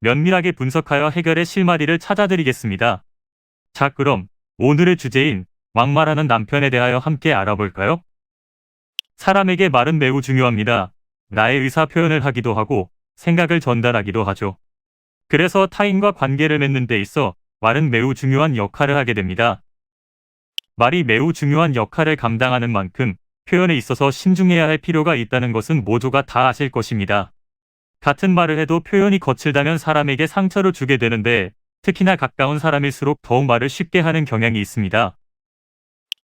면밀하게 분석하여 해결의 실마리를 찾아드리겠습니다. 자, 그럼 오늘의 주제인 막말하는 남편에 대하여 함께 알아볼까요? 사람에게 말은 매우 중요합니다. 나의 의사 표현을 하기도 하고 생각을 전달하기도 하죠. 그래서 타인과 관계를 맺는 데 있어 말은 매우 중요한 역할을 하게 됩니다. 말이 매우 중요한 역할을 감당하는 만큼 표현에 있어서 신중해야 할 필요가 있다는 것은 모두가 다 아실 것입니다. 같은 말을 해도 표현이 거칠다면 사람에게 상처를 주게 되는데 특히나 가까운 사람일수록 더욱 말을 쉽게 하는 경향이 있습니다.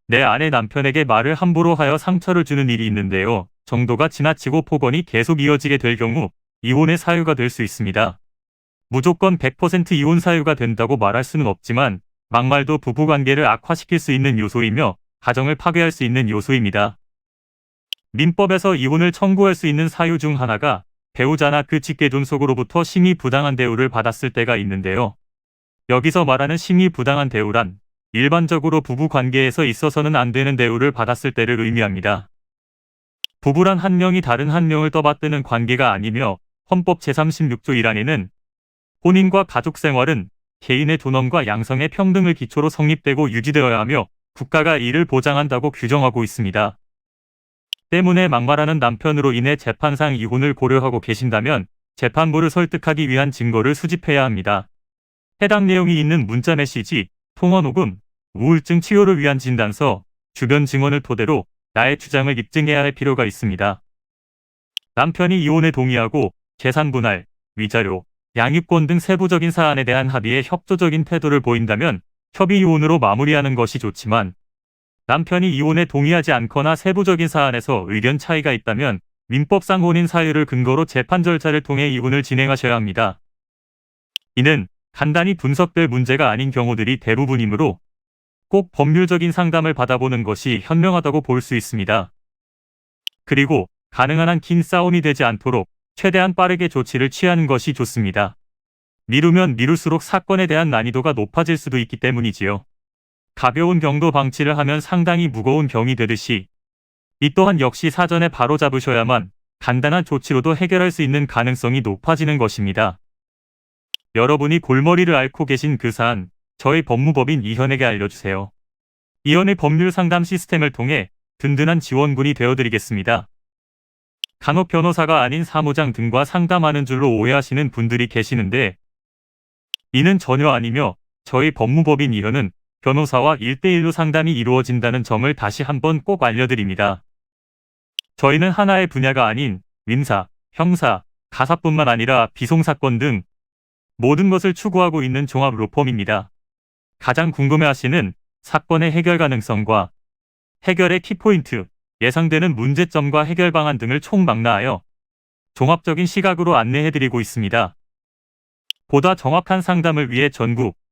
내 아내 남편에게 말을 함부로 하여 상처를 주는 일이 있는데요. 정도가 지나치고 폭언이 계속 이어지게 될 경우 이혼의 사유가 될 수 있습니다. 무조건 100% 이혼 사유가 된다고 말할 수는 없지만 막말도 부부관계를 악화시킬 수 있는 요소이며 가정을 파괴할 수 있는 요소입니다. 민법에서 이혼을 청구할 수 있는 사유 중 하나가 배우자나 그 직계존 속으로부터 심히 부당한 대우를 받았을 때가 있는데요. 여기서 말하는 심히 부당한 대우란 일반적으로 부부 관계에서 있어서는 안 되는 대우를 받았을 때를 의미합니다. 부부란 한 명이 다른 한 명을 떠받드는 관계가 아니며 헌법 제36조 1항에는 혼인과 가족 생활은 개인의 존엄과 양성의 평등을 기초로 성립되고 유지되어야 하며 국가가 이를 보장한다고 규정하고 있습니다. 때문에 막말하는 남편으로 인해 재판상 이혼을 고려하고 계신다면 재판부를 설득하기 위한 증거를 수집해야 합니다. 해당 내용이 있는 문자 메시지, 통화 녹음, 우울증 치료를 위한 진단서, 주변 증언을 토대로 나의 주장을 입증해야 할 필요가 있습니다. 남편이 이혼에 동의하고 재산 분할, 위자료, 양육권 등 세부적인 사안에 대한 합의에 협조적인 태도를 보인다면 협의 이혼으로 마무리하는 것이 좋지만 남편이 이혼에 동의하지 않거나 세부적인 사안에서 의견 차이가 있다면 민법상 혼인 사유를 근거로 재판 절차를 통해 이혼을 진행하셔야 합니다. 이는 간단히 분석될 문제가 아닌 경우들이 대부분이므로 꼭 법률적인 상담을 받아보는 것이 현명하다고 볼 수 있습니다. 그리고 가능한 한 긴 싸움이 되지 않도록 최대한 빠르게 조치를 취하는 것이 좋습니다. 미루면 미룰수록 사건에 대한 난이도가 높아질 수도 있기 때문이지요. 가벼운 병도 방치를 하면 상당히 무거운 병이 되듯이 이 또한 역시 사전에 바로 잡으셔야만 간단한 조치로도 해결할 수 있는 가능성이 높아지는 것입니다. 여러분이 골머리를 앓고 계신 그 사안, 저희 법무법인 이현에게 알려주세요. 이현의 법률 상담 시스템을 통해 든든한 지원군이 되어드리겠습니다. 간혹 변호사가 아닌 사무장 등과 상담하는 줄로 오해하시는 분들이 계시는데 이는 전혀 아니며 저희 법무법인 이현은 변호사와 1대1로 상담이 이루어진다는 점을 다시 한번 꼭 알려드립니다. 저희는 하나의 분야가 아닌 민사, 형사, 가사뿐만 아니라 비송사건 등 모든 것을 추구하고 있는 종합 로펌입니다. 가장 궁금해하시는 사건의 해결 가능성과 해결의 키포인트, 예상되는 문제점과 해결 방안 등을 총망라하여 종합적인 시각으로 안내해드리고 있습니다. 보다 정확한 상담을 위해 전국,